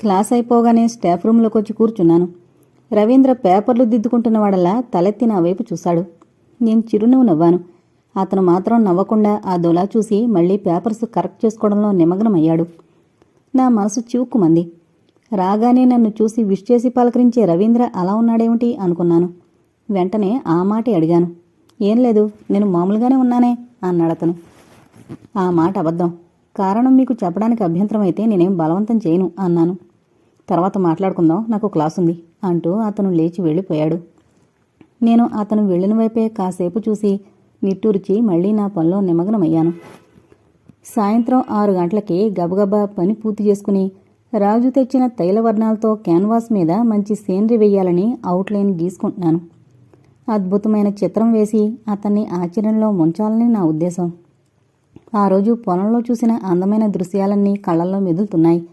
Class అయిపోగానే staff రూమ్లోకి వచ్చి కూర్చున్నాను. రవీంద్ర పేపర్లు దిద్దుకుంటున్నవాడల్లా తలెత్తి నా వైపు చూశాడు. నేను చిరునవ్వు నవ్వాను. అతను మాత్రం నవ్వకుండా ఆ దొలా చూసి మళ్ళీ పేపర్స్ కరెక్ట్ చేసుకోవడంలో నిమగ్నమయ్యాడు. నా మనసు చివుక్కుమంది. రాగానే నన్ను చూసి విష్ చేసి పలకరించే రవీంద్ర అలా ఉన్నాడేమిటి అనుకున్నాను. వెంటనే ఆ మాటే అడిగాను. ఏం లేదు నేను మామూలుగానే ఉన్నానే అన్నాడతను ఆ మాట అబద్ధం. కారణం మీకు చెప్పడానికి అభ్యంతరం అయితే నేనేం బలవంతం చేయను అన్నాను. తర్వాత మాట్లాడుకుందాం. నాకు క్లాస్ ఉంది అంటూ అతను లేచి వెళ్ళిపోయాడు. నేను అతను వెళ్ళిన వైపే కాసేపు చూసి నిట్టూర్చి మళ్ళీ నా పనిలో నిమగ్నమయ్యాను. సాయంత్రం ఆరు గంటలకి గబగబా పని పూర్తి చేసుకుని రాజు తెచ్చిన తైల వర్ణాలతో క్యాన్వాస్ మీద మంచి సీనరీ వెయ్యాలని అవుట్లైన్ గీసుకుంటున్నాను. అద్భుతమైన చిత్రం వేసి అతన్ని ఆశ్చర్యంలో ముంచాలని నా ఉద్దేశం. ఆ రోజు పొలంలో చూసిన అందమైన దృశ్యాలన్నీ కళ్ళల్లో మెదులుతున్నాయి.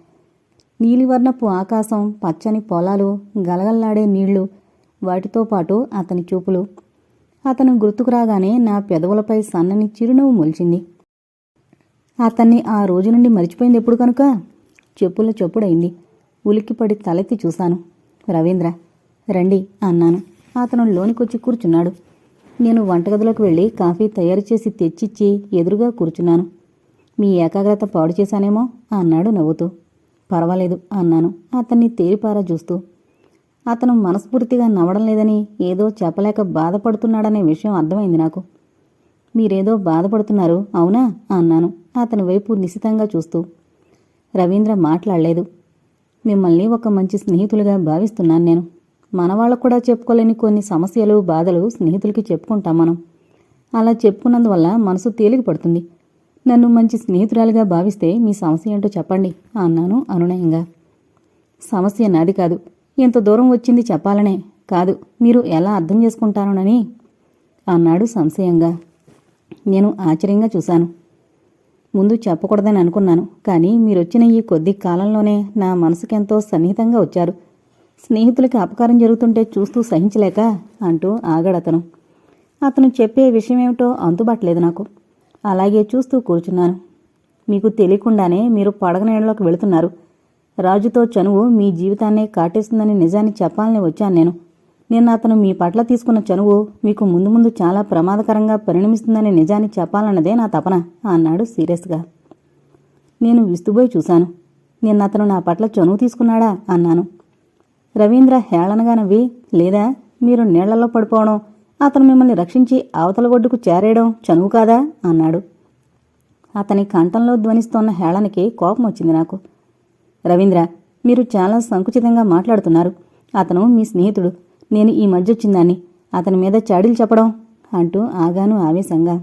నీలివర్ణపు ఆకాశం పచ్చని పొలాలు గలగల్లాడే నీళ్ళు వాటితో పాటు అతని చూపులు. అతను గుర్తుకు రాగానే నా పెదవులపై సన్నని చిరునవ్వు మొలిచింది. అతన్ని ఆ రోజు నుండి మర్చిపోయింది ఎప్పుడు కనుక? చెప్పుల చెప్పుడైంది ఉలిక్కిపడి తలెత్తి చూశాను. రవీంద్ర రండి అన్నాను. అతను లోనికొచ్చి కూర్చున్నాడు. నేను వంటగదిలోకి వెళ్ళి కాఫీ తయారు చేసి తెచ్చిచ్చి ఎదురుగా కూర్చున్నాను. మీ ఏకాగ్రత పాడు చేశానేమో అన్నాడు నవ్వుతూ. పర్వాలేదు అన్నాను. అతన్ని తేరిపారా చూస్తూ అతను మనస్ఫూర్తిగా నవ్వడం లేదని ఏదో చెప్పలేక బాధపడుతున్నాడనే విషయం అర్థమైంది నాకు. మీరేదో బాధపడుతున్నారు అవునా? అన్నాను. అతని వైపు నిశితంగా చూస్తూ రవీంద్ర మాట్లాడలేదు. మిమ్మల్ని ఒక మంచి స్నేహితులుగా భావిస్తున్నాను నేను. మన వాళ్ళకు కూడా చెప్పుకోలేని కొన్ని సమస్యలు బాధలు స్నేహితులకి చెప్పుకుంటాం మనం. అలా చెప్పుకున్నందువల్ల మనసు తేలిక పడుతుంది నన్ను మంచి స్నేహితురాలిగా భావిస్తే మీ సమస్య ఏంటో చెప్పండి అన్నాను అనునయంగా. సమస్య నాది కాదు. ఎంత దూరం వచ్చింది చెప్పాలనే. కాదు మీరు ఎలా అర్థం చేసుకుంటానోనని అన్నాడు సంశయంగా. నేను ఆశ్చర్యంగా చూశాను. ముందు చెప్పకూడదని అనుకున్నాను కానీ మీరొచ్చిన ఈ కొద్ది కాలంలోనే నా మనసుకెంతో సన్నిహితంగా వచ్చారు. స్నేహితులకి అపకారం జరుగుతుంటే చూస్తూ సహించలేక అంటూ ఆగాడతను అతను. చెప్పే విషయమేమిటో అంతుబట్టలేదు నాకు. అలాగే చూస్తూ కూర్చున్నాను. మీకు తెలియకుండానే మీరు పడగనేళ్ళలోకి వెళుతున్నారు. రాజుతో చనువు మీ జీవితాన్నే కాటేస్తుందని నిజాన్ని చెప్పాలని వచ్చాను నేను. నిన్న అతను మీ పట్ల తీసుకున్న చనువు మీకు ముందు ముందు చాలా ప్రమాదకరంగా పరిణమిస్తుందని నిజాన్ని చెప్పాలన్నదే నా తపన అన్నాడు సీరియస్గా. నేను విస్తుబోయి చూశాను. నిన్న అతను నా పట్ల చనువు తీసుకున్నాడా? అన్నాను. రవీంద్ర హేళనగా నవ్వి లేదా మీరు నీళ్ళలో పడిపోవడం అతను మిమ్మల్ని రక్షించి అవతల ఒడ్డుకు చేరేయడం చనువు కాదా? అన్నాడు. అతని కంఠంలో ధ్వనిస్తోన్న హేళనకి కోపం వచ్చింది నాకు. రవీంద్ర మీరు చాలా సంకుచితంగా మాట్లాడుతున్నారు. అతను మీ స్నేహితుడు. నేను ఈ మధ్య వచ్చిందాన్ని. అతని మీద చాడీలు చెప్పడం అంటూ ఆగాను ఆవేశంగా.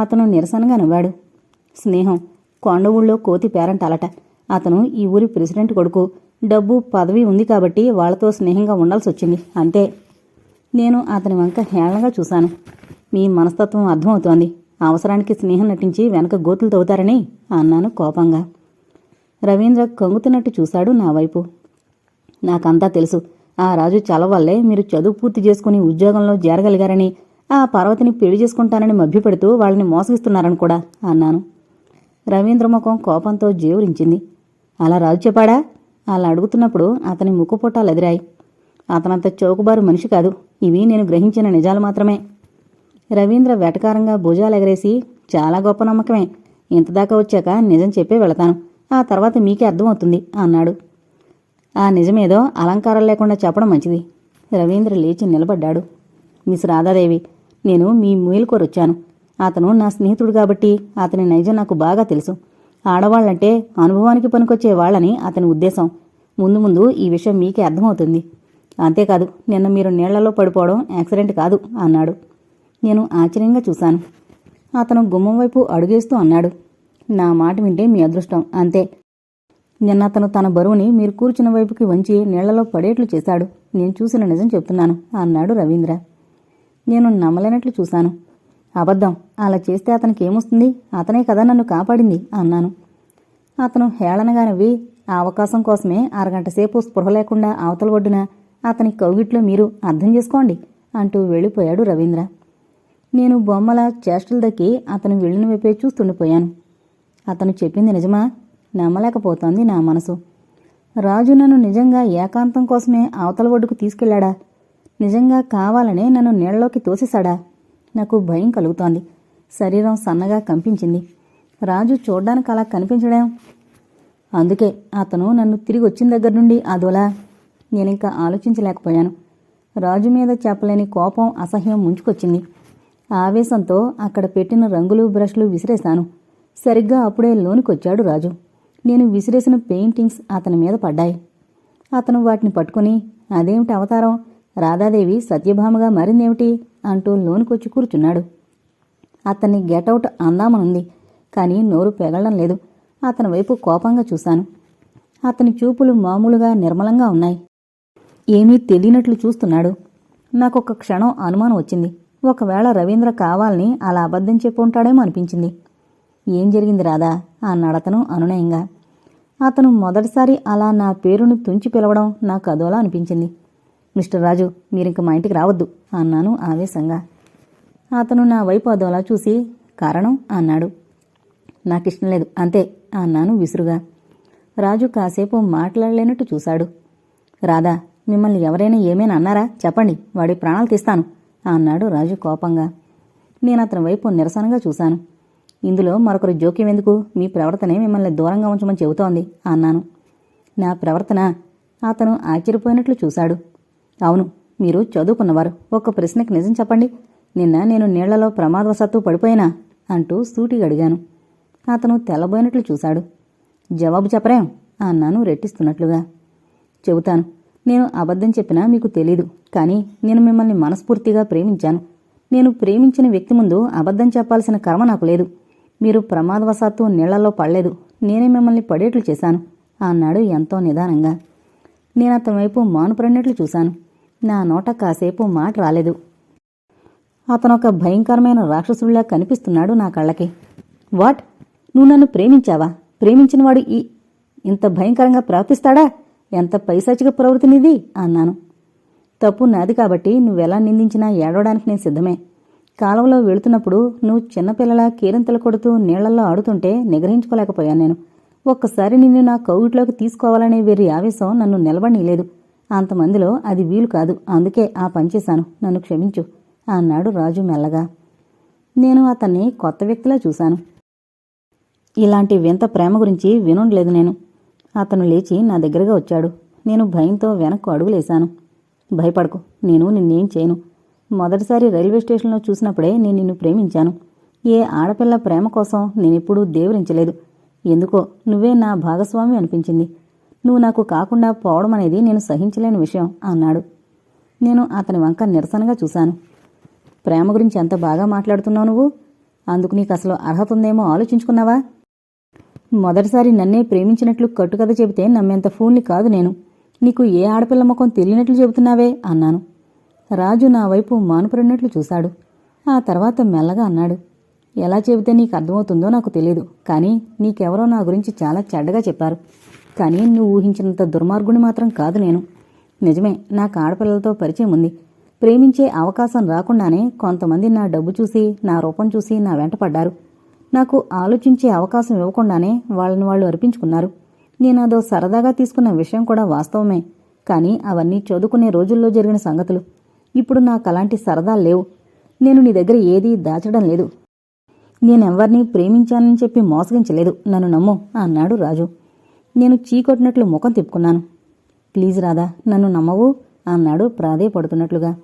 అతను నిరసనగా నవ్వాడు. స్నేహం కొండ ఊళ్ళో కోతి పేరంట అలట అతను ఈ ఊరి ప్రెసిడెంట్ కొడుకు. డబ్బు పదవి ఉంది కాబట్టి వాళ్ళతో స్నేహంగా ఉండాల్సి వచ్చింది. అంతే. నేను అతని వంక హేళనగా చూశాను. మీ మనస్తత్వం అర్థమవుతోంది. అవసరానికి స్నేహం నటించి వెనక గోతులు తవ్వుతారని అన్నాను కోపంగా. రవీంద్ర కంగుతున్నట్టు చూశాడు నా వైపు. నాకంతా తెలుసు. ఆ రాజు చలవల్లే మీరు చదువు పూర్తి చేసుకుని ఉద్యోగంలో చేరగలిగారని ఆ పర్వతిని పెళ్ళి చేసుకుంటానని మభ్యపెడుతూ వాళ్ళని మోసగిస్తున్నారని కూడా అన్నాను. రవీంద్ర ముఖం కోపంతో జేవురించింది. అలా రాజు చెప్పాడా? అలా అడుగుతున్నప్పుడు అతని ముక్కుపుట్టాలు ఎదిరాయి. అతనంత చౌకబారు మనిషి కాదు. ఇవి నేను గ్రహించిన నిజాలు మాత్రమే. రవీంద్ర వెటకారంగా భుజాలు ఎగరేసి చాలా గొప్ప నమ్మకమే. ఇంతదాకా వచ్చాక నిజం చెప్పే వెళతాను. ఆ తర్వాత మీకే అర్థమవుతుంది అన్నాడు. ఆ నిజమేదో అలంకారం లేకుండా చెప్పడం మంచిది. రవీంద్ర లేచి నిలబడ్డాడు. మిస్ రాధాదేవి నేను మీ మేలుకోరొచ్చాను అతను నా స్నేహితుడు కాబట్టి అతని నైజం నాకు బాగా తెలుసు. ఆడవాళ్ళంటే అనుభవానికి పనికొచ్చే వాళ్ళని అతని ఉద్దేశం. ముందు ముందు ఈ విషయం మీకే అర్థమవుతుంది. అంతేకాదు నిన్న మీరు నీళ్ళలో పడిపోవడం యాక్సిడెంట్ కాదు అన్నాడు. నేను ఆశ్చర్యంగా చూశాను. అతను గుమ్మం వైపు అడుగేస్తూ అన్నాడు. నా మాట వింటే మీ అదృష్టం అంతే. నిన్న అతను తన బరువుని మీరు కూర్చున్న వైపుకి వంచి నీళ్ళలో పడేట్లు చేశాడు. నేను చూసిన నిజం చెప్తున్నాను అన్నాడు రవీంద్ర. నేను నమ్మలేనట్లు చూశాను. అబద్ధం అలా చేస్తే అతనికి ఏమొస్తుంది? అతనే కదా నన్ను కాపాడింది అన్నాను. అతను హేళనగా నవ్వి ఆ అవకాశం కోసమే అరగంట సేపు స్పృహ లేకుండా అవతల ఒడ్డున అతని కౌగిట్లో మీరు అర్థం చేసుకోండి అంటూ వెళ్ళిపోయాడు రవీంద్ర. నేను బొమ్మల చేష్టలు దక్కి అతను వెళ్ళిన వైపే చూస్తుండిపోయాను. అతను చెప్పింది నిజమా? నమ్మలేకపోతోంది నా మనసు. రాజు నన్ను నిజంగా ఏకాంతం కోసమే అవతల ఒడ్డుకు తీసుకెళ్ళాడా? నిజంగా కావాలనే నన్ను నీళ్ళలోకి తోసేశాడా? నాకు భయం కలుగుతోంది. శరీరం సన్నగా కంపించింది. రాజు చూడ్డానికి అలా కనిపించడం? అందుకే అతను నన్ను తిరిగి వచ్చిన దగ్గర నుండి అదోలా నేనింకా ఆలోచించలేకపోయాను. రాజు మీద చెప్పలేని కోపం అసహ్యం ముంచుకొచ్చింది. ఆవేశంతో అక్కడ పెట్టిన రంగులు బ్రష్లు విసిరేశాను. సరిగ్గా అప్పుడే లోనికొచ్చాడు రాజు. నేను విసిరేసిన పెయింటింగ్స్ అతని మీద పడ్డాయి. అతను వాటిని పట్టుకుని అదేమిటి అవతారం? రాధాదేవి సత్యభామగా మారిందేమిటి? అంటూ లోనికొచ్చి కూర్చున్నాడు. అతన్ని గెటౌట్ అందామనుంది కానీ నోరు పెగలడం లేదు. అతని వైపు కోపంగా చూశాను. అతని చూపులు మామూలుగా నిర్మలంగా ఉన్నాయి. ఏమీ తెలియనట్లు చూస్తున్నాడు. నాకొక క్షణం అనుమానం వచ్చింది. ఒకవేళ రవీంద్ర కావాలని అలా అబద్ధం చెప్పి ఉంటాడేమో అనిపించింది. ఏం జరిగింది రాదా అన్నాడతను అనునయంగా. అతను మొదటిసారి అలా నా పేరును తుంచి పిలవడం నాకు అదోలా అనిపించింది. మిస్టర్ రాజు మీరింక మా ఇంటికి రావద్దు అన్నాను ఆవేశంగా. అతను నా వైపు అదోలా చూసి కారణం? అన్నాడు. నాకిష్టం లేదు అంతే అన్నాను విసురుగా. రాజు కాసేపు మాట్లాడలేనట్టు చూశాడు. రాధా మిమ్మల్ని ఎవరైనా ఏమైనా అన్నారా? చెప్పండి వాడి ప్రాణాలు తీస్తాను అన్నాడు రాజు కోపంగా. నేను అతని వైపు నిరసనగా చూశాను. ఇందులో మరొకరు జోక్యం ఎందుకు? మీ ప్రవర్తనే మిమ్మల్ని దూరంగా ఉంచమని చెబుతోంది అన్నాను. నా ప్రవర్తన? అతను ఆశ్చర్యపోయినట్లు చూశాడు. అవును మీరు చదువుకున్నవారు. ఒక ప్రశ్నకి నిజం చెప్పండి. నిన్న నేను నీళ్ళలో ప్రమాదవశాత్తు పడిపోయినా అంటూ సూటిగా అడిగాను. అతను తెల్లబోయినట్లు చూశాడు. జవాబు చెప్పరేం? అన్నాను రెట్టిస్తున్నట్లుగా. చెబుతాను నేను అబద్ధం చెప్పినా మీకు తెలీదు. కానీ నేను మిమ్మల్ని మనస్ఫూర్తిగా ప్రేమించాను. నేను ప్రేమించిన వ్యక్తి ముందు అబద్ధం చెప్పాల్సిన కర్మ నాకు లేదు. మీరు ప్రమాదవశాత్తు నీళ్ళలో పడలేదు. నేనే మిమ్మల్ని పడేట్లు చేశాను. అన్నాడు ఎంతో నిదానంగా. నేను అతని వైపు మానుపడినట్లు చూశాను. నా నోట కాసేపు మాట రాలేదు. అతనొక భయంకరమైన రాక్షసుడిలా కనిపిస్తున్నాడు నా కళ్ళకి. వాట్? నువ్వు నన్ను ప్రేమించావా? ప్రేమించినవాడు ఈ ఇంత భయంకరంగా ప్రవర్తిస్తాడా? ఎంత పైశాచిక ప్రవృత్తినిది? అన్నాను. తప్పు నాది కాబట్టి నువ్వెలా నిందించినా ఏడవడానికి నేను సిద్ధమే. కాలంలో వెళుతున్నప్పుడు నువ్వు చిన్నపిల్లలా కీరింతలు కొడుతూ నీళ్ళలో ఆడుతుంటే నిగ్రహించుకోలేకపోయాను నేను. ఒక్కసారి నిన్ను నా కౌగిట్లోకి తీసుకోవాలనే వెర్రి ఆవేశం నన్ను నిలబడనీలేదు అంతమందిలో అది వీలు కాదు. అందుకే ఆ పని చేశాను. నన్ను క్షమించు అన్నాడు రాజు మెల్లగా. నేను అతన్ని కొత్త వ్యక్తిలా చూశాను. ఇలాంటి వింత ప్రేమ గురించి వినుండలేదు నేను. అతను లేచి నా దగ్గరగా వచ్చాడు. నేను భయంతో వెనక్కు అడుగులేశాను. భయపడకు నేను నిన్నేం చేయను. మొదటిసారి రైల్వే స్టేషన్లో చూసినప్పుడే నేను నిన్ను ప్రేమించాను. ఏ ఆడపిల్ల ప్రేమ కోసం నేనెప్పుడూ దేవరించలేదు. ఎందుకో నువ్వే నా భాగస్వామి అనిపించింది. నువ్వు నాకు కాకుండా పోవడం అనేది నేను సహించలేని విషయం అన్నాడు. నేను అతని వంక నిరసనగా చూశాను. ప్రేమ గురించి ఎంత బాగా మాట్లాడుతున్నావు నువ్వు? అందుకు నీకు అసలు అర్హత ఉందేమో ఆలోచించుకున్నావా? మొదటిసారి నన్నే ప్రేమించినట్లు కట్టుకథ చెబితే నమ్మేంత ఫూల్ని కాదు నేను. నీకు ఏ ఆడపిల్ల ముఖం తెలియనట్లు చెబుతున్నావే? అన్నాను. రాజు నా వైపు మానుపడినట్లు చూశాడు. ఆ తర్వాత మెల్లగా అన్నాడు. ఎలా చెబితే నీకు అర్థమవుతుందో నాకు తెలియదు కానీ నీకెవరో నా గురించి చాలా చెడ్డగా చెప్పారు. కానీ నువ్వు ఊహించినంత దుర్మార్గుని మాత్రం కాదు నేను. నిజమే నాకు ఆడపిల్లలతో పరిచయం ఉంది. ప్రేమించే అవకాశం రాకుండానే కొంతమంది నా డబ్బు చూసి నా రూపం చూసి నా వెంట పడ్డారు. నాకు ఆలోచించే అవకాశం ఇవ్వకుండానే వాళ్ళని వాళ్ళు అర్పించుకున్నారు. నేను సరదాగా తీసుకున్న విషయం కూడా వాస్తవమే. కానీ అవన్నీ చదువుకునే రోజుల్లో జరిగిన సంగతులు. ఇప్పుడు నాకు అలాంటి సరదాలు లేవు. నేను నీ దగ్గర ఏదీ దాచడం లేదు. నేనెవ్వరినీ ప్రేమించానని చెప్పి మోసగించలేదు. నన్ను నమ్ము అన్నాడు రాజు. నేను చీకొట్టినట్లు ముఖం తిప్పుకున్నాను. ప్లీజ్ రాదా నన్ను నమ్మవు అన్నాడు ప్రాధేయపడుతున్నట్లుగా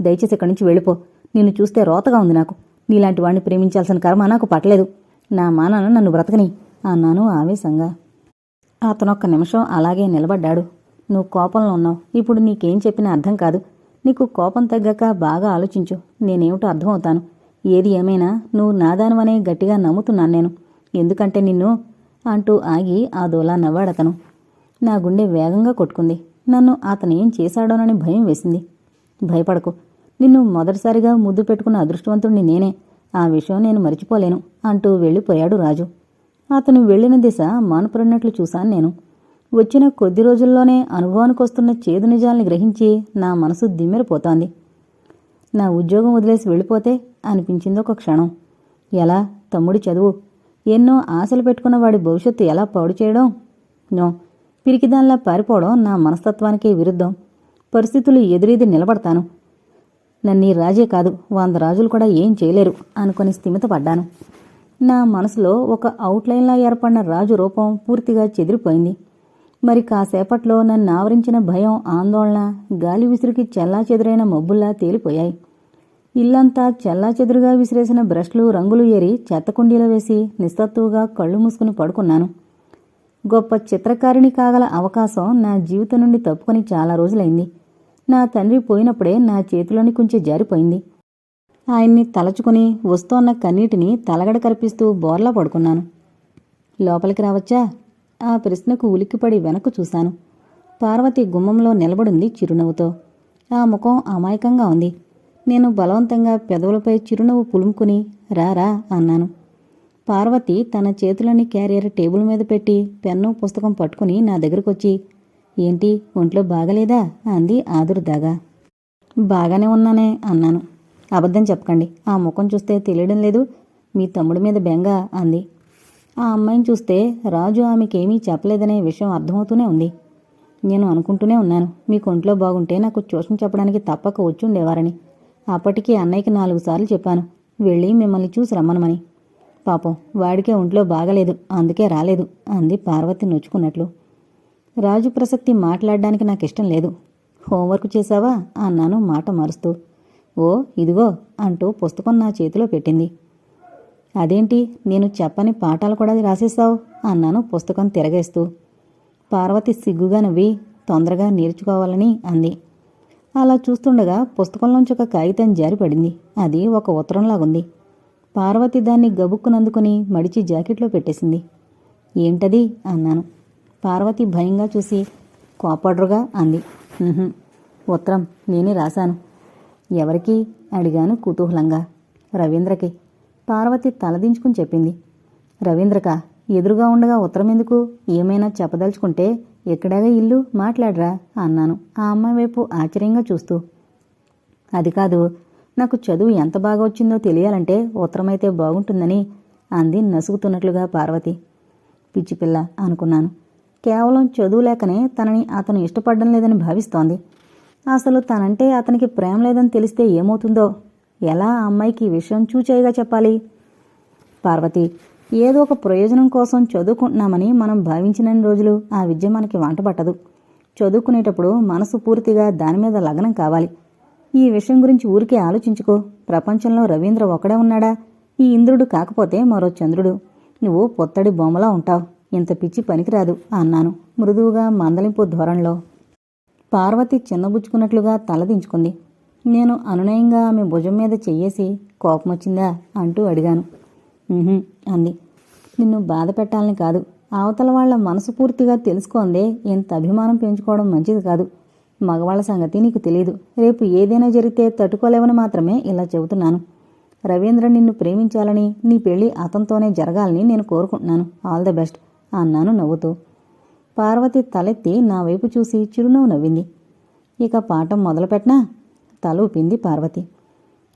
దయచేసి ఇక్కడి నుంచి వెళ్ళిపో. నిన్ను చూస్తే రోతగా ఉంది నాకు. నీలాంటి వాడిని ప్రేమించాల్సిన కర్మ నాకు పట్టలేదు. నా మానాన నన్ను బ్రతకని అన్నాను ఆవేశంగా. అతనొక్క నిమిషం అలాగే నిలబడ్డాడు. నువ్వు కోపంలో ఉన్నావు. ఇప్పుడు నీకేం చెప్పినా అర్థం కాదు. నీకు కోపం తగ్గాక బాగా ఆలోచించు. నేనేమిటో అర్థమవుతాను. ఏది ఏమైనా నువ్వు నాదానమనే గట్టిగా నమ్ముతున్నాను నేను. ఎందుకంటే నిన్ను అంటూ ఆగి ఆ దోలా నవ్వాడతను. నా గుండె వేగంగా కొట్టుకుంది. నన్ను అతనేం చేశాడోనని భయం వేసింది. భయపడకు. నిన్ను మొదటిసారిగా ముద్దు పెట్టుకున్న అదృష్టవంతుణ్ణి నేనే. ఆ విషయం నేను మరిచిపోలేను అంటూ వెళ్ళిపోయాడు రాజు. అతను వెళ్ళిన దిశ మానుపడినట్లు చూశాను నేను. వచ్చిన కొద్ది రోజుల్లోనే అనుభవానికొస్తున్న చేదు నిజాల్ని గ్రహించి నా మనసు దిమ్మెరిపోతోంది. నా ఉద్యోగం వదిలేసి వెళ్ళిపోతే అనిపించింది ఒక క్షణం. ఎలా? తమ్ముడి చదువు. ఎన్నో ఆశలు పెట్టుకున్న వాడి భవిష్యత్తు ఎలా పాడు చేయడం? నో. పిరికిదానిలా పారిపోవడం నా మనస్తత్వానికే విరుద్ధం. పరిస్థితులు ఎదురీది నిలబడతాను. నన్ను ఈ రాజే కాదు వంద రాజులు కూడా ఏం చేయలేరు అనుకుని స్థిమితపడ్డాను. నా మనసులో ఒక అవుట్లైన్లా ఏర్పడిన రాజు రూపం పూర్తిగా చెదిరిపోయింది. మరి కాసేపట్లో నన్ను ఆవరించిన భయం ఆందోళన గాలి విసురుకి చెల్లా చెదురైన మబ్బుల్లా తేలిపోయాయి. ఇల్లంతా చెల్లా చెదురుగా విసిరేసిన బ్రష్లు రంగులు ఏరి చెత్తకుండీలో వేసి నిస్సత్తువుగా కళ్ళు మూసుకుని పడుకున్నాను. గొప్ప చిత్రకారిణి కాగల అవకాశం నా జీవితం నుండి తప్పుకొని చాలా రోజులైంది. నా తండ్రి పోయినప్పుడే నా చేతిలోని కొంచెం జారిపోయింది. ఆయన్ని తలచుకుని వస్తోన్న కన్నీటిని తలగడ కరిపిస్తూ బోర్లా పడుకున్నాను. లోపలికి రావచ్చా? ఆ ప్రశ్నకు ఉలిక్కిపడి వెనక్కు చూశాను. పార్వతి గుమ్మంలో నిలబడింది చిరునవ్వుతో. ఆ ముఖం అమాయకంగా ఉంది. నేను బలవంతంగా పెదవులపై చిరునవ్వు పులుముకుని రారా అన్నాను. పార్వతి తన చేతులని క్యారియర్ టేబుల్ మీద పెట్టి పెన్ను పుస్తకం పట్టుకుని నా దగ్గరకొచ్చి ఏంటి ఒంట్లో బాగలేదా? అంది ఆదుర్దాగా బాగానే ఉన్నానే అన్నాను. అబద్ధం చెప్పకండి ఆ ముఖం చూస్తే తెలియడం లేదు మీ తమ్ముడి మీద బెంగ అంది. ఆ అమ్మాయిని చూస్తే రాజు ఆమెకేమీ చెప్పలేదనే విషయం అర్థమవుతూనే ఉంది. నేను అనుకుంటూనే ఉన్నాను మీకు ఒంట్లో బాగుంటే నాకు ట్యూషన్ చెప్పడానికి తప్పక వచ్చి ఉండేవారని. అప్పటికి అన్నయ్యకి నాలుగు సార్లు చెప్పాను వెళ్ళి మిమ్మల్ని చూసి రమ్మనమని. పాపం వాడికే ఒంట్లో బాగలేదు అందుకే రాలేదు అంది పార్వతి నొచ్చుకున్నట్లు. రాజు ప్రసక్తి మాట్లాడడానికి నాకు ఇష్టం లేదు. హోంవర్క్ చేశావా? అన్నాను మాట మారుస్తూ. ఓ ఇదిగో అంటూ పుస్తకం నా చేతిలో పెట్టింది. అదేంటి? నేను చెప్పని పాఠాలు కూడా రాసేస్తావు అన్నాను పుస్తకం తిరగేస్తూ. పార్వతి సిగ్గుగా నవ్వి తొందరగా నేర్చుకోవాలని అంది. అలా చూస్తుండగా పుస్తకంలోంచి ఒక కాగితం జారిపడింది. అది ఒక ఉత్తరంలాగుంది. పార్వతి దాన్ని గబుక్కునందుకుని మడిచి జాకెట్లో పెట్టేసింది. ఏంటది? అన్నాను. పార్వతి భయంగా చూసి కోపడ్రుగా అంది. ఉత్తరం నేనే రాశాను. ఎవరికి అడిగాను కుతూహలంగా. రవీంద్రకి పార్వతి తలదించుకుని చెప్పింది. రవీంద్రక ఎదురుగా ఉండగా ఉత్తరం ఎందుకు? ఏమైనా చెప్పదలుచుకుంటే ఎక్కడాగా ఇల్లు మాట్లాడరా అన్నాను. ఆ అమ్మాయి వైపు ఆశ్చర్యంగా చూస్తూ. అది కాదు నాకు చదువు ఎంత బాగా వచ్చిందో తెలియాలంటే ఉత్తరమైతే బాగుంటుందని అంది నసుగుతున్నట్లుగా పార్వతి. పిచ్చిపిల్ల అనుకున్నాను. కేవలం చదువు లేకనే తనని అతను ఇష్టపడడం లేదని భావిస్తోంది. అసలు తనంటే అతనికి ప్రేమ లేదని తెలిస్తే ఏమవుతుందో? ఎలా ఆ అమ్మాయికి ఈ విషయం చూచేయగా చెప్పాలి? పార్వతి ఏదో ఒక ప్రయోజనం కోసం చదువుకుంటున్నామని మనం భావించిన రోజులు ఆ విద్య మనకి వంటపట్టదు చదువుకునేటప్పుడు మనసు పూర్తిగా దాని మీద లగ్నం కావాలి. ఈ విషయం గురించి ఊరికే ఆలోచించుకో. ప్రపంచంలో రవీంద్ర ఒకడే ఉన్నాడా? ఈ ఇంద్రుడు కాకపోతే మరో చంద్రుడు. నువ్వు పొత్తడి బొమ్మలా ఉంటావు. ఇంత పిచ్చి పనికిరాదు అన్నాను మృదువుగా మందలింపు ధోరణిలో. పార్వతి చిన్నబుచ్చుకున్నట్లుగా తలదించుకుంది నేను అనునయంగా ఆమె భుజం మీద చెయ్యేసి కోపమొచ్చిందా అంటూ అడిగాను. అంది. నిన్ను బాధ పెట్టాలని కాదు. అవతల వాళ్ళ మనసు పూర్తిగా తెలుసుకోందే. ఇంత అభిమానం పెంచుకోవడం మంచిది కాదు. మగవాళ్ళ సంగతి నీకు తెలియదు రేపు ఏదైనా జరిగితే తట్టుకోలేవని మాత్రమే ఇలా చెబుతున్నాను. రవీంద్ర నిన్ను ప్రేమించాలని నీ పెళ్ళి అతనితోనే జరగాలని నేను కోరుకుంటున్నాను. All the best. అన్నాను నవ్వుతూ. పార్వతి తలెత్తి నా వైపు చూసి చిరునవ్వు నవ్వింది. ఇక పాఠం మొదలుపెట్నా తల ఊపింది పార్వతి.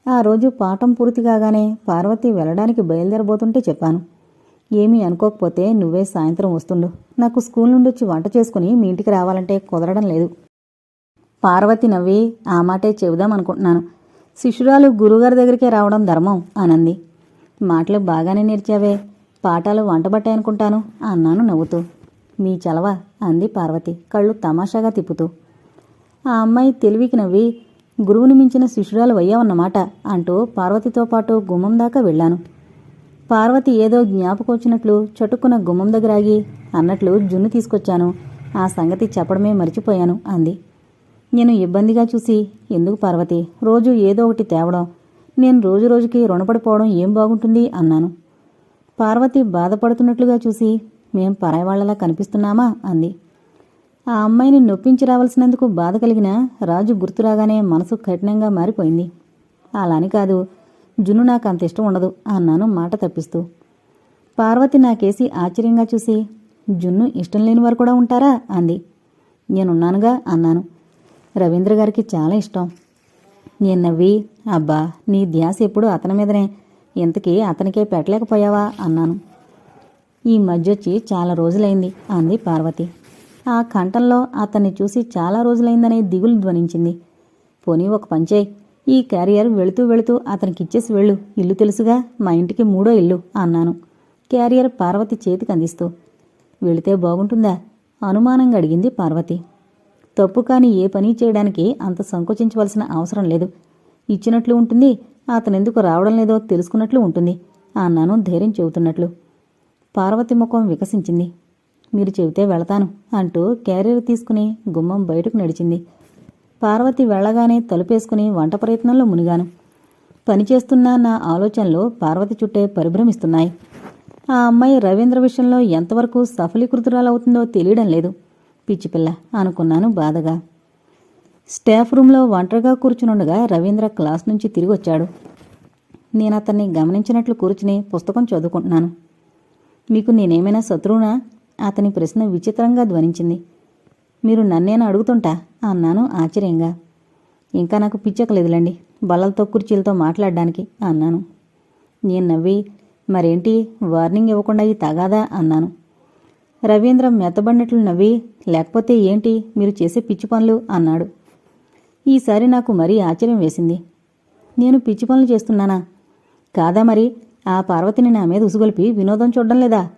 ఆ రోజు పాఠం పూర్తి కాగానే పార్వతి వెళ్ళడానికి బయలుదేరబోతుంటే చెప్పాను. ఏమీ అనుకోకపోతే నువ్వే సాయంత్రం వస్తుండు. నాకు స్కూల్ నుండి వచ్చి వంట చేసుకుని మీ ఇంటికి రావాలంటే కుదరడం లేదు. పార్వతి నవ్వి ఆ మాటే చెబుదాం అనుకుంటున్నాను. శిష్యురాలు గురుగారి దగ్గరికే రావడం ధర్మం అనంది. మాటలు బాగానే నేర్చావే. పాఠాలు వంటబట్టాయనుకుంటాను అన్నాను నవ్వుతూ. మీ చలవ అంది పార్వతి కళ్ళు తమాషాగా తిప్పుతూ. ఆ అమ్మాయి తెలివికి నవ్వి గురువుని మించిన శిష్యురాలు అయ్యావన్నమాట అంటూ పార్వతితో పాటు గుమ్మం దాకా వెళ్ళాను. పార్వతి ఏదో జ్ఞాపకొచ్చినట్లు చటుక్కున గుమ్మం దగ్గర ఆగి అన్నట్లు జున్ను తీసుకొచ్చాను. ఆ సంగతి చెప్పడమే మర్చిపోయాను అంది. నేను ఇబ్బందిగా చూసి ఎందుకు పార్వతి? రోజు ఏదో ఒకటి తేవడం. నేను రోజు రోజుకి రుణపడిపోవడం ఏం బాగుంటుంది? అన్నాను. పార్వతి బాధపడుతున్నట్లుగా చూసి మేం పరాయివాళ్ళలా కనిపిస్తున్నామా? అంది. ఆ అమ్మాయిని నొప్పించి రావాల్సినందుకు బాధ కలిగిన రాజు గుర్తురాగానే మనసు కఠినంగా మారిపోయింది. అలాని కాదు జున్ను నాకు అంత ఇష్టం ఉండదు అన్నాను మాట తప్పిస్తూ. పార్వతి నాకేసి ఆశ్చర్యంగా చూసి జున్ను ఇష్టం లేని వారు కూడా ఉంటారా? అంది. నేనున్నానుగా? అన్నాను. రవీంద్ర గారికి చాలా ఇష్టం. నేను నవ్వి అబ్బా నీ ధ్యాస ఎప్పుడు అతని మీదనే. ఇంతకీ అతనికే పెట్టలేకపోయావా? అన్నాను. ఈ మధ్యొచ్చి చాలా రోజులైంది అంది పార్వతి. ఆ కంఠంలో అతన్ని చూసి చాలా రోజులైందనే దిగులు ధ్వనించింది. పోనీ ఒక పంచే ఈ క్యారియర్ వెళుతూ వెళుతూ అతనికి ఇచ్చేసి వెళ్ళు. ఇల్లు తెలుసుగా మా ఇంటికి మూడో ఇల్లు అన్నాను. క్యారియర్ పార్వతి చేతికి అందిస్తూ వెళితే బాగుంటుందా? అనుమానంగా అడిగింది పార్వతి. తప్పు కాని ఏ పని చేయడానికి అంత సంకోచించవలసిన అవసరం లేదు. ఇచ్చినట్లు ఉంటుంది అతనెందుకు రావడం లేదో తెలుసుకున్నట్లు ఉంటుంది. అన్నాను ధైర్యం చెబుతున్నట్లు. పార్వతి ముఖం వికసించింది. మీరు చెబితే వెళతాను అంటూ క్యారియర్ తీసుకుని గుమ్మం బయటకు నడిచింది. పార్వతి వెళ్ళగానే తలుపేసుకుని వంట ప్రయత్నంలో మునిగాను. పనిచేస్తున్న నా ఆలోచనలు పార్వతి చుట్టే పరిభ్రమిస్తున్నాయి. ఆ అమ్మాయి రవీంద్ర విషయంలో ఎంతవరకు సఫలీకృతురాలవుతుందో తెలియడం లేదు. పిచ్చిపిల్ల అనుకున్నాను బాధగా. స్టాఫ్ రూమ్లో ఒంటరిగా కూర్చునుండగా రవీంద్ర క్లాస్ నుంచి తిరిగి వచ్చాడు నేను అతన్ని గమనించినట్లు కూర్చుని పుస్తకం చదువుకుంటున్నాను. మీకు నేనేమైనా శత్రువునా? అతని ప్రశ్న విచిత్రంగా ధ్వనించింది. మీరు నన్నేనా అడుగుతుంటా? అన్నాను ఆశ్చర్యంగా. ఇంకా నాకు పిచ్చకలేదులేండి. బల్లలతో కుర్చీలతో మాట్లాడడానికి అన్నాను. నేను నవ్వి మరేంటి? వార్నింగ్ ఇవ్వకుండా ఈ తగాదా? అన్నాను. రవీంద్ర మెత్తబడినట్లు నవ్వి లేకపోతే ఏంటి? మీరు చేసే పిచ్చి పనులు? అన్నాడు. ఈసారి నాకు మరీ ఆశ్చర్యం వేసింది. నేను పిచ్చి పనులు చేస్తున్నానా? కాదా మరి? ఆ పార్వతిని నా మీద ఉసుగొలిపి వినోదం చూడడం లేదా?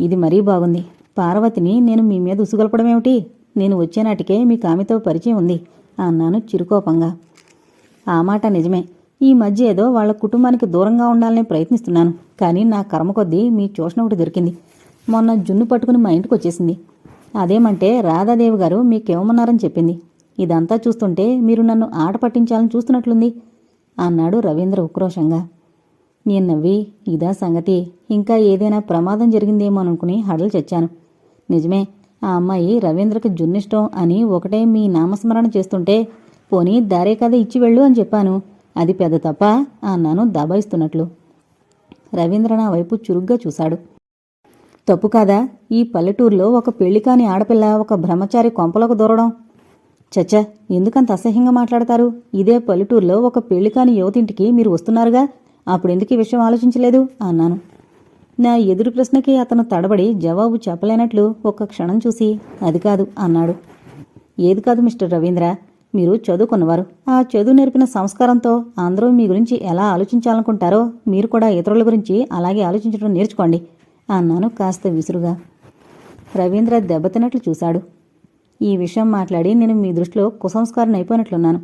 ఇది మరీ బాగుంది. పార్వతిని నేను మీ మీద ఉసుగొలపడమేమిటి నేను వచ్చేనాటికే మీకు ఆమెతో పరిచయం ఉంది అన్నాను చిరుకోపంగా. ఆ మాట నిజమే. ఈ మధ్య ఏదో వాళ్ళ కుటుంబానికి దూరంగా ఉండాలని ప్రయత్నిస్తున్నాను కానీ నా కర్మ కొద్దీ మీ చూషణ ఒకటి దొరికింది. మొన్న జున్ను పట్టుకుని మా ఇంటికి వచ్చేసింది. అదేమంటే రాధాదేవి గారు మీకేమన్నారని చెప్పింది. ఇదంతా చూస్తుంటే మీరు నన్ను ఆట పట్టించాలని చూస్తున్నట్లుంది అన్నాడు రవీంద్ర ఉక్రోషంగా. నేను నవ్వి ఇదా సంగతి. ఇంకా ఏదైనా ప్రమాదం జరిగిందేమో అనుకుని హడలు చచ్చాను. నిజమే ఆ అమ్మాయి రవీంద్రకి జున్నిష్టం అని ఒకటే మీ నామస్మరణ చేస్తుంటే పోనీ దారే కథ ఇచ్చి వెళ్ళు అని చెప్పాను. అది పెద్ద తప్ప అన్నాను దబాయిస్తున్నట్లు. రవీంద్ర నా వైపు చురుగ్గా చూశాడు. తప్పు కాదా? ఈ పల్లెటూరులో ఒక పెళ్ళి కాని ఆడపిల్ల ఒక బ్రహ్మచారి కొంపలకు దూరడం? చచ్చా ఎందుకంత అసహ్యంగా మాట్లాడతారు? ఇదే పల్లెటూరులో ఒక పెళ్ళి కాని యువతింటికి మీరు వస్తున్నారుగా? అప్పుడెందుకు ఈ విషయం ఆలోచించలేదు? అన్నాను. నా ఎదురు ప్రశ్నకి అతను తడబడి జవాబు చెప్పలేనట్లు ఒక్క క్షణం చూసి అది కాదు అన్నాడు. ఏది కాదు మిస్టర్ రవీంద్ర మీరు చదువుకున్నవారు. ఆ చదువు నేర్పిన సంస్కారంతో అందరూ మీ గురించి ఎలా ఆలోచించాలనుకుంటారో మీరు కూడా ఇతరుల గురించి అలాగే ఆలోచించడం నేర్చుకోండి అన్నాను కాస్త విసురుగా. రవీంద్ర దెబ్బతిన్నట్లు చూశాడు. ఈ విషయం మాట్లాడి నేను మీ దృష్టిలో కుసంస్కారం అయిపోయినట్లున్నాను.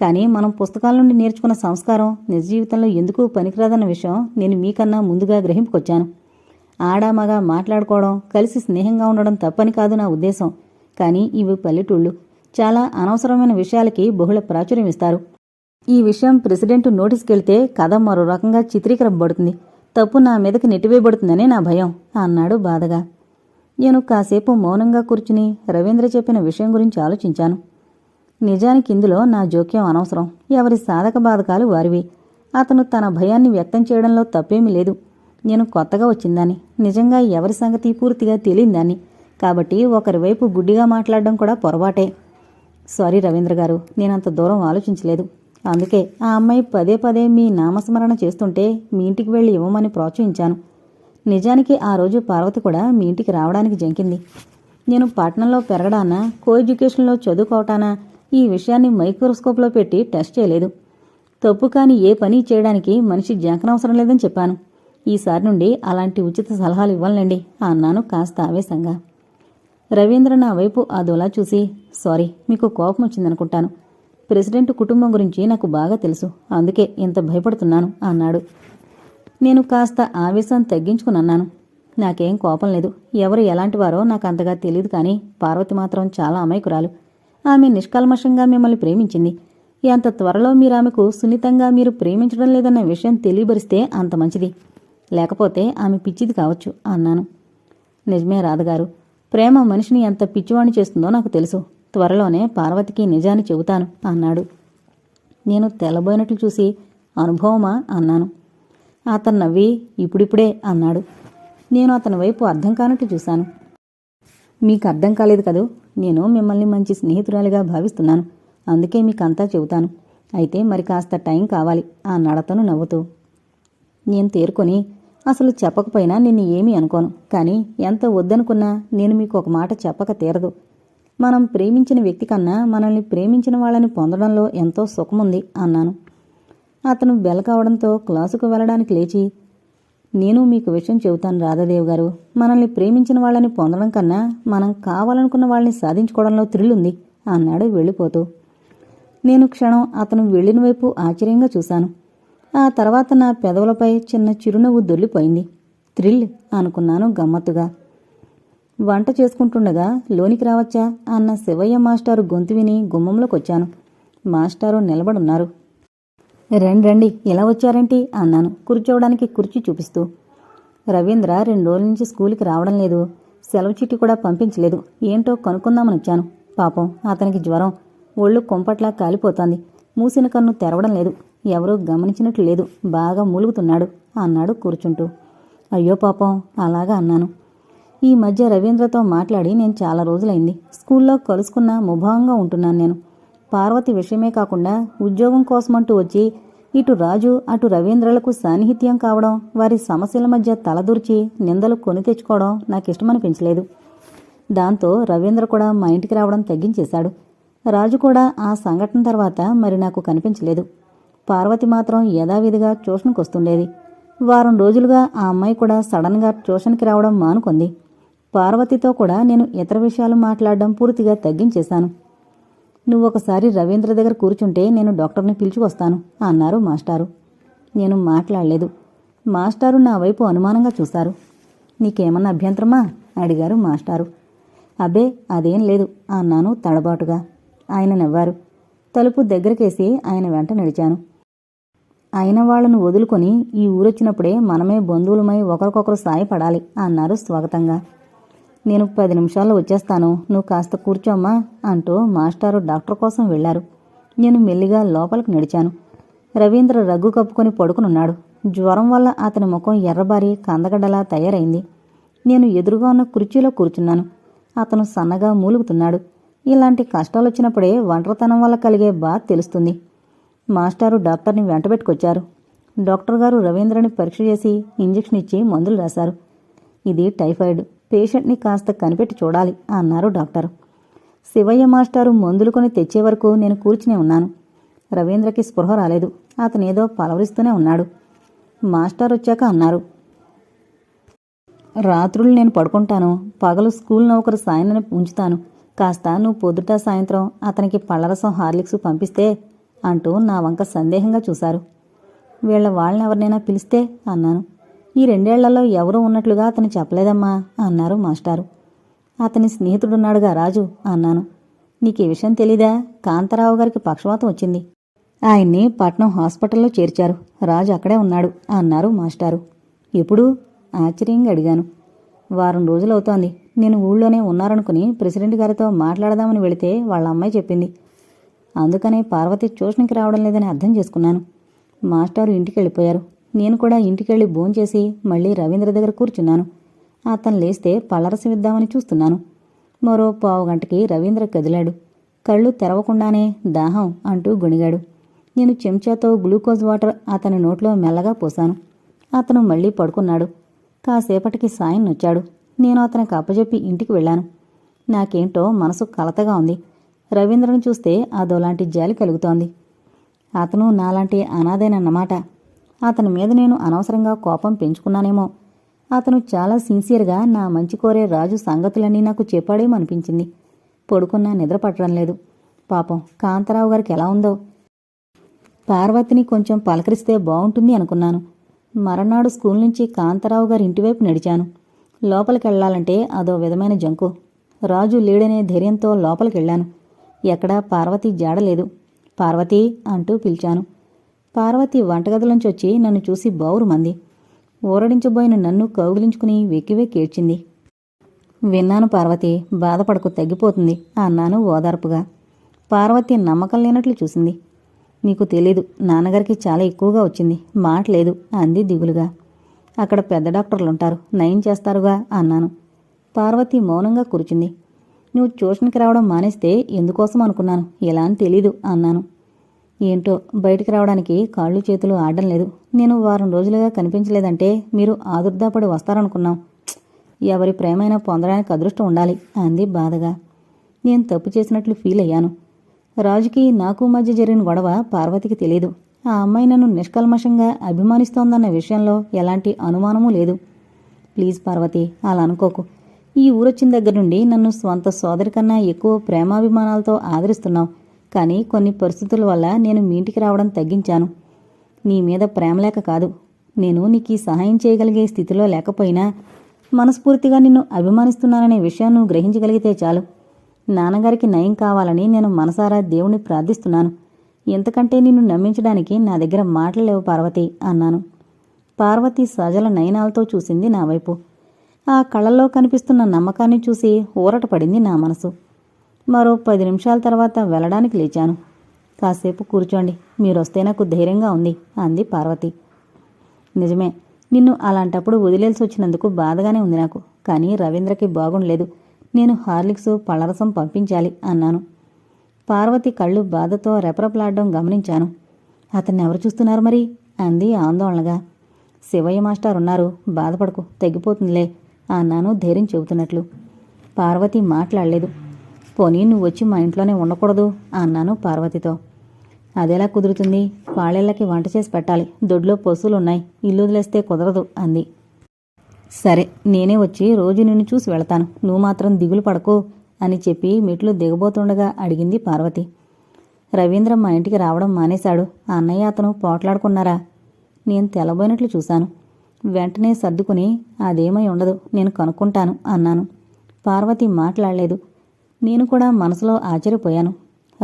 కానీ మనం పుస్తకాల నుండి నేర్చుకున్న సంస్కారం నిజ జీవితంలో ఎందుకు పనికిరాదన్న విషయం నేను మీకన్నా ముందుగా గ్రహింపుకొచ్చాను. ఆడా మగ మాట్లాడుకోవడం కలిసి స్నేహంగా ఉండడం తప్పని కాదు నా ఉద్దేశం. కానీ ఇవి పల్లెటూళ్ళు. చాలా అనవసరమైన విషయాలకి బహుళ ప్రాచుర్యం ఇస్తారు. ఈ విషయం ప్రెసిడెంట్ నోటీస్కెళ్తే కథ మరో రకంగా చిత్రీకరింపబడుతుంది. తప్పు నా మీదకి నెట్టివేయబడుతుందనే నా భయం అన్నాడు బాధగా. నేను కాసేపు మౌనంగా కూర్చుని రవీంద్ర చెప్పిన విషయం గురించి ఆలోచించాను. నిజానికి ఇందులో నా జోక్యం అనవసరం. ఎవరి సాధక బాధకాలు వారివి. అతను తన భయాన్ని వ్యక్తం చేయడంలో తప్పేమీ లేదు. నేను కొత్తగా వచ్చిందాన్ని. నిజంగా ఎవరి సంగతి పూర్తిగా తెలియందాన్ని కాబట్టి ఒకరి వైపు గుడ్డిగా మాట్లాడడం కూడా పొరపాటే. సారీ రవీంద్ర గారు నేనంత దూరం ఆలోచించలేదు. అందుకే ఆ అమ్మాయి పదే పదే మీ నామస్మరణ చేస్తుంటే మీ ఇంటికి వెళ్ళి ఇవ్వమని ప్రోత్సహించాను. నిజానికి ఆ రోజు పార్వతి కూడా మీ ఇంటికి రావడానికి జంకింది. నేను పట్నంలో పెరగడానా కో ఎడ్యుకేషన్లో చదువుకోవటానా ఈ విషయాన్ని మైక్రోస్కోప్లో పెట్టి టెస్ట్ చేయలేదు. తప్పు కాని ఏ పని చేయడానికి మనిషి జంకనవసరం లేదని చెప్పాను. ఈసారి నుండి అలాంటి ఉచిత సలహాలు ఇవ్వాలండి అన్నాను కాస్త ఆవేశంగా. రవీంద్ర నా వైపు అదోలా చూసి సారీ మీకు కోపం వచ్చిందనుకుంటాను. ప్రెసిడెంట్ కుటుంబం గురించి నాకు బాగా తెలుసు అందుకే ఇంత భయపడుతున్నాను అన్నాడు. నేను కాస్త ఆవేశం తగ్గించుకునన్నాను. నాకేం కోపం లేదు. ఎవరు ఎలాంటి వారో నాకు అంతగా తెలియదు కానీ పార్వతి మాత్రం చాలా అమాయకురాలు. ఆమె నిష్కల్మషంగా మిమ్మల్ని ప్రేమించింది. ఎంత త్వరలో మీరు ఆమెకు సున్నితంగా మీరు ప్రేమించడం లేదన్న విషయం తెలియబరిస్తే అంత మంచిది. లేకపోతే ఆమె పిచ్చిది కావచ్చు అన్నాను. నిజమే రాధగారు. ప్రేమ మనిషిని ఎంత పిచ్చివాణి చేస్తుందో నాకు తెలుసు. త్వరలోనే పార్వతికి నిజాన్ని చెబుతాను అన్నాడు. నేను తెల్లబోయినట్లు చూసి అనుభవమా అన్నాను. అతను నవ్వి ఇప్పుడిప్పుడే అన్నాడు. నేను అతని వైపు అర్థం కానట్టు చూశాను. మీకు అర్థం కాలేదు కదూ? నేను మిమ్మల్ని మంచి స్నేహితురాలిగా భావిస్తున్నాను. అందుకే మీకంతా చెబుతాను. అయితే మరి కాస్త టైం కావాలి అన్నాడతను నవ్వుతూ. నేను తేరుకొని అసలు చెప్పకపోయినా నిన్ను ఏమీ అనుకోను. కానీ ఎంత వద్దనుకున్నా నేను మీకు ఒక మాట చెప్పక తీరదు. మనం ప్రేమించిన వ్యక్తి కన్నా మనల్ని ప్రేమించిన వాళ్ళని పొందడంలో ఎంతో సుఖముంది అన్నాను. అతను బెల కావడంతో క్లాసుకు వెళ్ళడానికి లేచి నేను మీకు విషయం చెబుతాను రాధాదేవ్ గారు మనల్ని ప్రేమించిన వాళ్ళని పొందడం కన్నా మనం కావాలనుకున్న వాళ్ళని సాధించుకోవడంలో థ్రిల్ ఉంది అన్నాడు వెళ్ళిపోతూ. నేను క్షణం అతను వెళ్ళిన వైపు ఆశ్చర్యంగా చూశాను. ఆ తర్వాత నా పెదవులపై చిన్న చిరునవ్వు దొల్లిపోయింది థ్రిల్ అనుకున్నాను గమ్మత్తుగా. వంట చేసుకుంటుండగా లోనికి రావచ్చా? అన్న శివయ్య మాస్టారు గొంతు విని గుమ్మంలోకొచ్చాను. మాస్టారు నిలబడున్నారు. రండి రండి. ఇలా వచ్చారేంటి? అన్నాను. కూర్చోవడానికి కుర్చీ చూపిస్తూ. రవీంద్ర రెండు రోజుల నుంచి స్కూల్కి రావడం లేదు. సెలవు చిట్టి కూడా పంపించలేదు. ఏంటో కనుక్కుందామని వచ్చాను. పాపం అతనికి జ్వరం. ఒళ్ళు కొంపట్లా కాలిపోతోంది. మూసిన కన్ను తెరవడం లేదు. ఎవరూ గమనించినట్లు లేదు. బాగా మూలుగుతున్నాడు అన్నాడు కూర్చుంటూ. అయ్యో పాపం అలాగా అన్నాను. ఈ మధ్య రవీంద్రతో మాట్లాడి నేను చాలా రోజులైంది. స్కూల్లో కలుసుకున్న ముభావంగా ఉంటున్నాను నేను. పార్వతి విషయమే కాకుండా ఉద్యోగం కోసమంటూ వచ్చి ఇటు రాజు అటు రవీంద్రలకు సాన్నిహిత్యం కావడం వారి సమస్యల మధ్య తలదూర్చి నిందలు కొని తెచ్చుకోవడం నాకు ఇష్టమనిపించలేదు దాంతో రవీంద్ర కూడా మా ఇంటికి రావడం తగ్గించేశాడు. రాజు కూడా ఆ సంఘటన తర్వాత మరి నాకు కనిపించలేదు. పార్వతి మాత్రం యథావిధిగా ట్యూషన్కి వస్తుండేది వారం రోజులుగా ఆ అమ్మాయి కూడా సడన్గా ట్యూషన్కి రావడం మానుకుంది. పార్వతితో కూడా నేను ఇతర విషయాలు మాట్లాడడం పూర్తిగా తగ్గించేశాను. నువ్వు ఒకసారి రవీంద్ర దగ్గర కూర్చుంటే నేను డాక్టర్ని పిలుచుకొస్తాను అన్నారు మాస్టారు. నేను మాట్లాడలేదు. మాస్టారు నా వైపు అనుమానంగా చూశారు. నీకేమన్నా అభ్యంతరమా? అడిగారు మాస్టారు. అబ్బే అదేం లేదు అన్నాను తడబాటుగా. ఆయన నవ్వారు. తలుపు దగ్గరకేసి ఆయన వెంట నడిచాను. అయిన వాళ్ళను వదులుకొని ఈ ఊరొచ్చినప్పుడే మనమే బంధువులమై ఒకరికొకరు సాయపడాలి అన్నారు స్వాగతంగా. నేను పది నిమిషాల్లో వచ్చేస్తాను. నువ్వు కాస్త కూర్చోమ్మా అంటూ మాస్టారు డాక్టర్ కోసం వెళ్ళారు నేను మెల్లిగా లోపలికి నడిచాను. రవీంద్ర రగ్గు కప్పుకొని పడుకునున్నాడు. జ్వరం వల్ల అతని ముఖం ఎర్రబారి కందగడ్డలా తయారైంది. నేను ఎదురుగా ఉన్న కుర్చీలో కూర్చున్నాను. అతను సన్నగా మూలుగుతున్నాడు. ఇలాంటి కష్టాలు వచ్చినప్పుడే ఒంటరితనం వల్ల కలిగే బాధ తెలుస్తుంది. మాస్టారు డాక్టర్ని వెంటబెట్టుకొచ్చారు. డాక్టర్ గారు రవీంద్రని పరీక్ష చేసి ఇంజెక్షన్ ఇచ్చి మందులు రాశారు. ఇది టైఫాయిడ్. పేషెంట్ని కాస్త కనిపెట్టి చూడాలి అన్నారు డాక్టర్. శివయ్య మాస్టారు మందులు కొని తెచ్చే వరకు నేను కూర్చునే ఉన్నాను. రవీంద్రకి స్పృహ రాలేదు. అతనేదో పలవరిస్తూనే ఉన్నాడు. మాస్టర్ వచ్చాక అన్నారు. రాత్రులు నేను పడుకుంటాను. పగలు స్కూల్ నౌకరు సాయనని ఉంచుతాను. కాస్త నువ్వు పొద్దుట సాయంత్రం అతనికి పళ్ళరసం హార్లిక్స్ పంపిస్తే అంటూ నా వంక సందేహంగా చూశారు. వీళ్ళ వాళ్ళని ఎవరినైనా పిలిస్తే అన్నాను. ఈ రెండేళ్ళలో ఎవరూ ఉన్నట్లుగా అతను చెప్పలేదమ్మా అన్నారు మాస్టారు. అతని స్నేహితుడున్నాడుగా రాజు అన్నాను. నీకు ఈ విషయం తెలీదా? కాంతారావు గారికి పక్షవాతం వచ్చింది. ఆయన్ని పట్నం హాస్పిటల్లో చేర్చారు. రాజు అక్కడే ఉన్నాడు అన్నారు మాస్టారు. ఎప్పుడు? ఆశ్చర్యంగా అడిగాను. వారం రోజులవుతోంది నేను ఊళ్ళోనే ఉన్నారనుకుని ప్రెసిడెంట్ గారితో మాట్లాడదామని వెళితే వాళ్ళ అమ్మాయి చెప్పింది. అందుకనే పార్వతి ట్యూషన్కి రావడం లేదని అర్థం చేసుకున్నాను. మాస్టారు ఇంటికి వెళ్ళిపోయారు. నేను కూడా ఇంటికెళ్ళి భోంచేసి మళ్ళీ రవీంద్ర దగ్గర కూర్చున్నాను. అతను లేస్తే పళ్ళరసం ఇద్దామని చూస్తున్నాను. మరో పావు గంటకి రవీంద్ర కదిలాడు. కళ్ళు తెరవకుండానే దాహం అంటూ గొణిగాడు. నేను చెంచాతో గ్లూకోజ్ వాటర్ అతని నోట్లో మెల్లగా పోశాను. అతను మళ్ళీ పడుకున్నాడు. కాసేపటికి సాయం వచ్చాడు నేను అతనికి అప్పజెప్పి ఇంటికి వెళ్ళాను. నాకేంటో మనసు కలతగా ఉంది. రవీంద్రను చూస్తే అదోలాంటి జాలి కలుగుతోంది. అతను నాలాంటి అనాథేనన్నమాట. అతని మీద నేను అనవసరంగా కోపం పెంచుకున్నానేమో. అతను చాలా సిన్సియర్గా నా మంచి కోరే రాజు సంగతులన్నీ నాకు చెప్పాడేమో అనిపించింది. పడుకున్నా నిద్ర పట్టడం లేదు. పాపం కాంతారావు గారికి ఎలా ఉందో. పార్వతిని కొంచెం పలకరిస్తే బాగుంటుంది అనుకున్నాను. మరనాడు స్కూల్ నుంచి కాంతారావు గారి ఇంటివైపు నడిచాను. లోపలికి వెళ్ళాలంటే అదో విధమైన జంకు. రాజు లేడనే ధైర్యంతో లోపలికెళ్ళాను ఎక్కడా పార్వతి జాడలేదు పార్వతి అంటూ పిలిచాను. పార్వతి వంటగదిలోంచి వచ్చి నన్ను చూసి బౌరుమంది. ఊరడించబోయిన నన్ను కౌగిలించుకుని వెక్కి వెక్కి ఏడ్చింది. విన్నాను పార్వతి బాధపడకు తగ్గిపోతుంది అన్నాను ఓదార్పుగా. పార్వతి నమ్మకం లేనట్లు చూసింది. నీకు తెలీదు నాన్నగారికి చాలా ఎక్కువగా వచ్చింది మాట లేదు అంది దిగులుగా. అక్కడ పెద్ద డాక్టర్లుంటారు నయం చేస్తారుగా అన్నాను. పార్వతి మౌనంగా కూర్చుంది. నువ్వు ట్యూషన్కి రావడం మానేస్తే ఎందుకోసం అనుకున్నాను ఎలా అని తెలీదు అన్నాను. ఏంటో బయటికి రావడానికి కాళ్ళు చేతులు ఆడడం లేదు. నేను వారం రోజులుగా కనిపించలేదంటే మీరు ఆదుర్దాపడి వస్తారనుకున్నాం. ఎవరి ప్రేమైనా పొందడానికి అదృష్టం ఉండాలి అంది బాధగా. నేను తప్పు చేసినట్లు ఫీల్ అయ్యాను. రాజుకి నాకు మధ్య జరిగిన గొడవ పార్వతికి తెలియదు ఆ అమ్మాయి నన్ను నిష్కల్మషంగా అభిమానిస్తోందన్న విషయంలో ఎలాంటి అనుమానమూ లేదు. ప్లీజ్ పార్వతి అలా అనుకోకు. ఈ ఊరొచ్చిన దగ్గర నుండి నన్ను స్వంత సోదరి కన్నా ఎక్కువ ప్రేమాభిమానాలతో ఆదరిస్తున్నావు. కానీ కొన్ని పరిస్థితుల వల్ల నేను మీ ఇంటికి రావడం తగ్గించాను. నీ మీద ప్రేమ లేక కాదు. నేను నీకు ఈ సహాయం చేయగలిగే స్థితిలో లేకపోయినా మనస్ఫూర్తిగా నిన్ను అభిమానిస్తున్నాననే విషయం నువ్వు గ్రహించగలిగితే చాలు. నాన్నగారికి నయం కావాలని నేను మనసారా దేవుణ్ణి ప్రార్థిస్తున్నాను. ఎంతకంటే నిన్ను నమ్మించడానికి నా దగ్గర మాటలు లేవు పార్వతి అన్నాను. పార్వతి సజల నయనాలతో చూసింది నా వైపు. ఆ కళ్ళల్లో కనిపిస్తున్న నమ్మకాన్ని చూసి ఊరట పడింది నా మనసు. మరో పది నిమిషాల తర్వాత వెళ్ళడానికి లేచాను. కాసేపు కూర్చోండి. మీరొస్తే నాకు ధైర్యంగా ఉంది అంది పార్వతి. నిజమే నిన్ను అలాంటప్పుడు వదిలేసి వచ్చినందుకు బాధగానే ఉంది నాకు. కానీ రవీంద్రకి బాగుండలేదు. నేను హార్లిక్స్ పళ్ళరసం పంపించాలి అన్నాను. పార్వతి కళ్ళు బాధతో రెపరెపలాడడం గమనించాను. అతన్ని ఎవరు చూస్తున్నారు మరి? అంది ఆందోళనగా. శివయ్య మాస్టర్ ఉన్నారు. బాధపడకు తగ్గిపోతుందిలే అన్నాను ధైర్యం చెబుతున్నట్లు. పార్వతి మాట్లాడలేదు. పోనీ నువ్వు వచ్చి మా ఇంట్లోనే ఉండకూడదు అన్నాను పార్వతితో. అదెలా కుదురుతుంది? పాళేళ్ళకి వంట చేసి పెట్టాలి. దొడ్లో పశువులున్నాయి. ఇల్లు వదిలేస్తే కుదరదు అంది. సరే నేనే వచ్చి రోజు నిన్ను చూసి వెళతాను. నువ్వు మాత్రం దిగులు పడకు అని చెప్పి మెట్లు దిగబోతుండగా అడిగింది పార్వతి. రవీంద్ర మా ఇంటికి రావడం మానేశాడు. అన్నయ్య అతను పోట్లాడుకున్నారా? నేను తెల్లబోయినట్లు చూశాను. వెంటనే సర్దుకుని అదేమై ఉండదు. నేను కనుక్కుంటాను అన్నాను. పార్వతి మాట్లాడలేదు. నేను కూడా మనసులో ఆశ్చర్యపోయాను.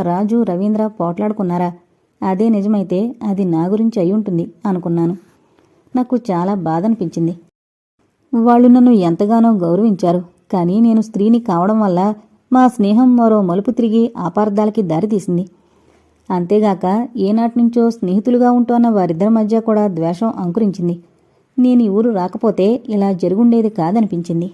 రాజు రవీంద్ర పోట్లాడుకున్నారా? అదే నిజమైతే అది నా గురించి అయి ఉంటుంది అనుకున్నాను. నాకు చాలా బాధ అనిపించింది వాళ్ళు నన్ను ఎంతగానో గౌరవించారు కానీ నేను స్త్రీని కావడం వల్ల మా స్నేహం మరో మలుపు తిరిగి అపార్థాలకి దారితీసింది. అంతేగాక ఏనాటి నుంచో స్నేహితులుగా ఉంటున్న వారిద్దరి మధ్య కూడా ద్వేషం అంకురించింది. నేను ఈ ఊరు రాకపోతే ఇలా జరుగుండేది కాదనిపించింది.